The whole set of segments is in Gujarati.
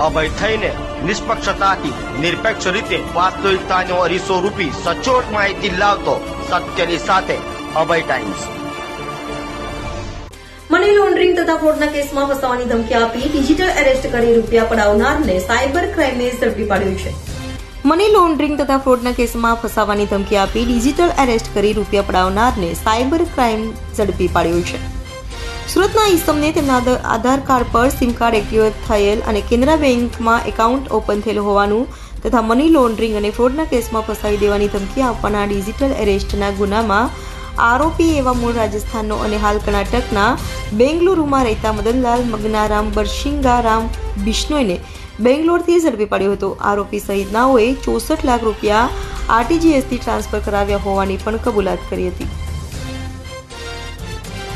અભય થઈને નિષ્પક્ષતાથી, નિરપેક્ષ રીતે વાસ્તવિકતાનો અરીસો રૂપી સચોટ માહિતી લાવતો સત્યની સાથે અભય ટાઈમ્સ મની લોન્ડરિંગ તથા ફ્રોડના કેસમાં ફસાવાની ધમકી આપી ડિજિટલ એરેસ્ટ કરી રૂપિયા પડાવનારને સાયબર ક્રાઇમે ઝડપી પાડ્યો છે. મની લોન્ડરિંગ તથા ફ્રોડના કેસમાં ફસાવાની ધમકી આપી ડિજિટલ એરેસ્ટ કરી રૂપિયા પડાવનારને સાયબર ક્રાઇમ ઝડપી પાડ્યો છે. સુરતના ઈસમને તેમના આધાર- કાર્ડ પર સિમ કાર્ડ એક્ટિવેટ થયેલ અને કેનરા બેંકમાં એકાઉન્ટ ઓપન થયેલ હોવાનું તથા મની લોન્ડરિંગ અને ફ્રોડના કેસમાં ફસાવી દેવાની ધમકી આપવાના ડિજિટલ એરેસ્ટના ગુનામાં આરોપી એવા મૂળ રાજસ્થાનનો અને હાલ કર્ણાટકના બેંગલુરુમાં રહેતા મદનલાલ મગનારામ બરશિંગારામ બિશ્નોઈને બેંગ્લોરથી ઝડપી પાડ્યો હતો. આરોપી સહિતનાઓએ ચોસઠ લાખ રૂપિયા આરટીજીએસથી ટ્રાન્સફર કરાવ્યા હોવાની પણ કબૂલાત કરી હતી.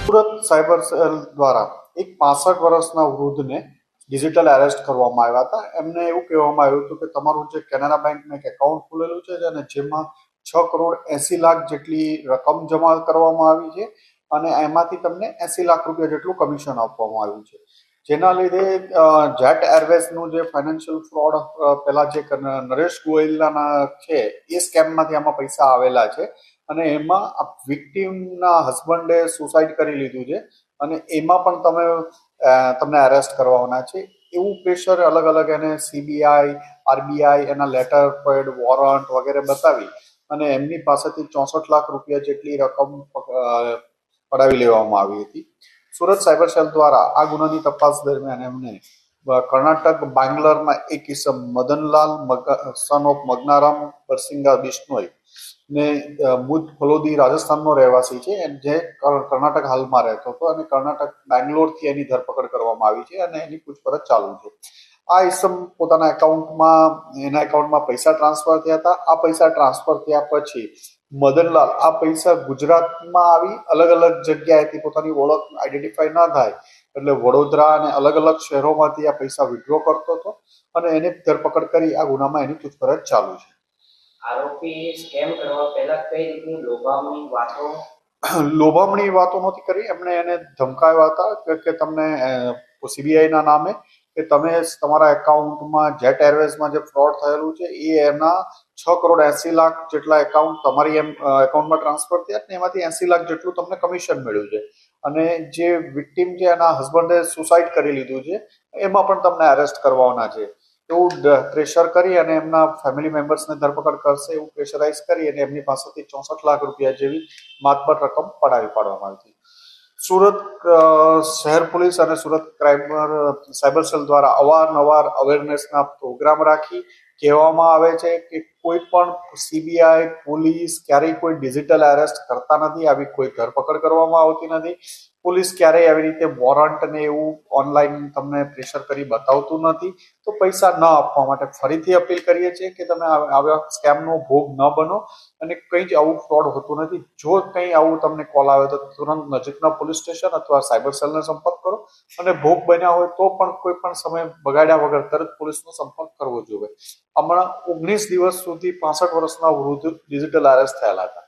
સુરત સાયબર સેલ દ્વારા એક પાસઠ વર્ષના વૃદ્ધને ડિજિટલ એરેસ્ટ કરવામાં આવ્યા હતા. એમને એવું કહેવામાં આવ્યું હતું કે તમારું જે કેનેરા બેંકમાં એક એકાઉન્ટ ખુલેલું છે અને જેમાં છ કરોડ એસી લાખ જેટલી રકમ જમા કરવામાં આવી છે અને એમાંથી તમને એસી લાખ રૂપિયા જેટલું કમિશન આપવામાં આવ્યું છે. જેના લીધે જેટ એરવેઝનું જે ફાઇનાન્શિયલ ફ્રોડ પહેલા જે નરેશ ગોયલના છે, એ સ્કેમમાંથી આમાં પૈસા આવેલા છે. અને એમાં વિક્ટીમના હસબન્ડે સુસાઇડ કરી લીધું છે. અને એમાં પણ તમે તમને અરેસ્ટ કરવાના છે. એવું પ્રેશર અલગ અલગ એને સીબીઆઈ આરબીઆઈ એના લેટર પેડ વોરંટ વગેરે બતાવી અને એમની પાસેથી ચોસઠ લાખ રૂપિયા જેટલી રકમ પડાવી લેવામાં આવી હતી. સુરત સાયબર સેલ દ્વારા આ ગુનાની તપાસ દરમિયાન એમને કર્ણાટક, બાંગ્લોરમાં એક કિસમ મદનલાલ સન ઓફ મગનારામ બરસિંગા બિશ્નોઈ ને મુદ ફલોદી રાજસ્થાનનો રહેવાસી છે જે કર્ણાટક હાલમાં રહેતો હતો અને કર્ણાટક બેંગ્લોરથી એની ધરપકડ કરવામાં આવી છે અને એની પૂછપરછ ચાલુ છે. આ ઇસમ પોતાના એકાઉન્ટમાં, એના એકાઉન્ટમાં પૈસા ટ્રાન્સફર થયા હતા. આ પૈસા ટ્રાન્સફર થયા પછી મદનલાલ, આ પૈસા ગુજરાતમાં આવી અલગ અલગ જગ્યાએથી પોતાની ઓળખ આઈડેન્ટિફાઈ ના થાય એટલે વડોદરા અને અલગ અલગ શહેરોમાંથી આ પૈસા વિડ્રો કરતો હતો અને એની ધરપકડ કરી આ ગુનામાં એની પૂછપરછ ચાલુ છે. આરોપી સ્કેમ કરવા પહેલા કઈ રીતની લોભામણી વાતો? લોભામણી વાતો નહોતી કરી. એમણે એને ધમકાવ્યા હતા કે- કે તમને સીબીઆઈના નામે કે તમે તમારા એકાઉન્ટમાં જેટ એરવેઝમાં જે ફ્રોડ થયેલું છે એ એના છ કરોડ એસી લાખ જેટલા એકાઉન્ટ તમારી એમ એકાઉન્ટમાં ટ્રાન્સફર થયા ને એમાંથી એસી લાખ જેટલું તમને કમિશન મળ્યું છે. અને જે વિક્ટીમ છે એના હસબન્ડે સુસાઇડ કરી લીધું છે, એમાં પણ તમને અરેસ્ટ કરવાના છે. એવું પ્રેશર કરી અને એમના ફેમિલી મેમ્બર્સને ધરપકડ કરશે એવું પ્રેશરાઇઝ કરી અને એમની પાસેથી ચોસઠ લાખ રૂપિયા જેવી માતબર રકમ પડાવી પાડવામાં આવી હતી. સુરત શહેર પોલીસ અને સુરત ક્રાઇમ સાયબર સેલ દ્વારા અવારનવાર અવેરનેસના પ્રોગ્રામ રાખી કહેવામાં આવે છે કે કોઈ પણ સીબીઆઈ પોલીસ, ક્યારેય કોઈ ડિજિટલ એરેસ્ટ કરતા નથી, આવી કોઈ ધરપકડ કરવામાં આવતી નથી. પોલીસ ક્યારેય આવી રીતે વોરંટ ને એવું ઓનલાઈન તમને પ્રેશર કરી બતાવતું નથી. તો પૈસા ન આપવા માટે ફરીથી અપીલ કરીએ છીએ કે તમે આવ- સ્કેમનો ભોગ ન બનો અને કંઈ જ આવું ફ્રોડ હોતું નથી. જો કંઈ આવું તમને કોલ આવે તો તુરંત નજીકના પોલીસ સ્ટેશન અથવા સાયબર સેલનો સંપર્ક કરો અને ભોગ બન્યા હોય તો પણ કોઈ પણ સમય બગાડ્યા વગર તરત પોલીસનો સંપર્ક કરવો જોઈએ. હમણાં ઓગણીસ દિવસ સુધી પાસઠ વર્ષના વૃદ્ધ ડિજિટલ અરેસ્ટ થયેલા હતા.